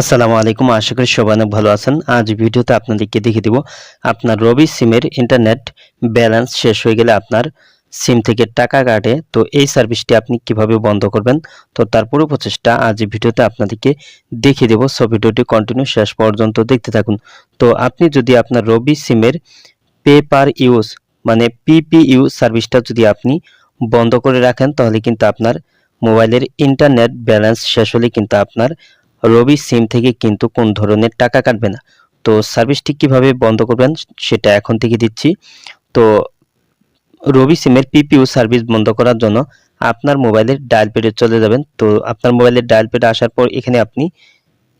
আসসালামু আলাইকুম, আশা করি সবাই অনেক ভালো আছেন। আজ ভিডিওতে আপনাদেরকে দেখিয়ে দিব, আপনার রবি সিমের ইন্টারনেট ব্যালেন্স শেষ হয়ে গেলে আপনার সিম থেকে টাকা কাটে। তো এই সার্ভিসটি আপনি কীভাবে বন্ধ করবেন? তো তার পুরো প্রচেষ্টা আজ ভিডিওতে আপনাদেরকে দেখিয়ে দেবো। সো ভিডিওটি কন্টিনিউ শেষ পর্যন্ত দেখতে থাকুন। তো আপনি যদি আপনার রবি সিমের পে পার ইউজ মানে পিপিইউ সার্ভিসটা যদি আপনি বন্ধ করে রাখেন, তাহলে কিন্তু আপনার মোবাইলের ইন্টারনেট ব্যালেন্স শেষ হলে কিন্তু আপনার রবি সিম থেকে কিন্তু কোন ধরনের টাকা কাটবে না। তো সার্ভিসটি কীভাবে বন্ধ করবেন সেটা এখন থেকে দিচ্ছি। তো রবি সিমের পিপিইউ সার্ভিস বন্ধ করার জন্য আপনার মোবাইলের ডায়াল পেডে চলে যাবেন। তো আপনার মোবাইলের ডায়াল পেডে আসার পর এখানে আপনি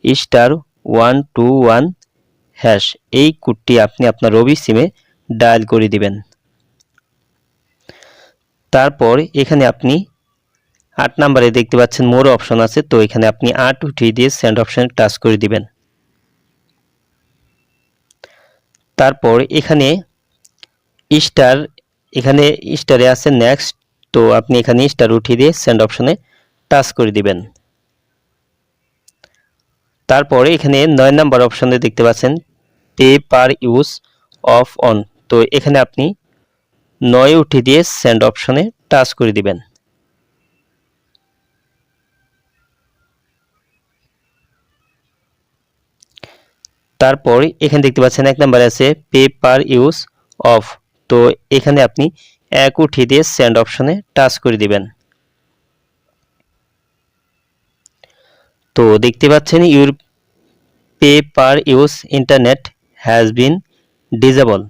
star one two one hash এই কোডটি আপনি আপনার রবি সিমে ডায়াল করে দিবেন। তারপর এখানে আপনি আট নাম্বারে দেখতে পাচ্ছেন মোর অপশন আছে, তো এখানে আপনি আট উঠিয়ে দিয়ে সেন্ড অপশনে টাচ করে দিবেন। তারপর এখানে স্টার এখানে স্টারে আছে নেক্সট তো আপনি এখানে স্টার উঠিয়ে দিয়ে সেন্ড অপশনে টাচ করে দিবেন। তারপরে এখানে নয় নাম্বার অপশনে দেখতে পাচ্ছেন pay per use off on তো এখানে আপনি নয় উঠিয়ে দিয়ে সেন্ড অপশনে টাচ করে দিবেন। তারপর এখানে দেখতে পাচ্ছেন এক নাম্বার আছে পে পার ইউজ অফ তো এখানে আপনি এক উঠিয়ে দিয়ে সেন্ড অপশনে টাচ করে দিবেন। তো দেখতে পাচ্ছেন your pay per use internet has been disabled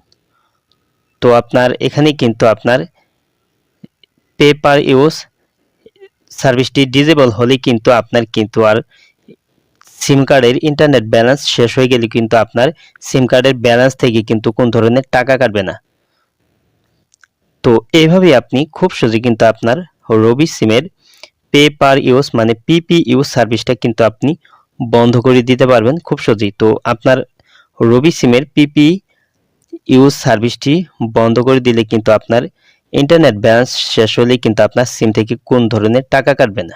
তো আপনার এখানে কিন্তু আপনার পে পার ইউজ সার্ভিসটি ডিজেবল হলে কিন্তু আপনার কিন্তু আর সিম কার্ডের ইন্টারনেট ব্যালেন্স শেষ হয়ে গেলে কিন্তু আপনার সিম কার্ডের ব্যালেন্স থেকে কিন্তু কোন ধরনের টাকা কাটবে না। তো এইভাবে আপনি খুব সহজে কিন্তু আপনার রবি সিমের পে পার ইউজ মানে পিপি ইউজ সার্ভিসটা কিন্তু আপনি বন্ধ করে দিতে পারবেন খুব সহজেই। তো আপনার রবি সিমের পিপি ইউজ সার্ভিসটি বন্ধ করে দিলে কিন্তু আপনার ইন্টারনেট ব্যালেন্স শেষ হলে কিন্তু আপনার সিম থেকে কোন ধরনের টাকা কাটবে না।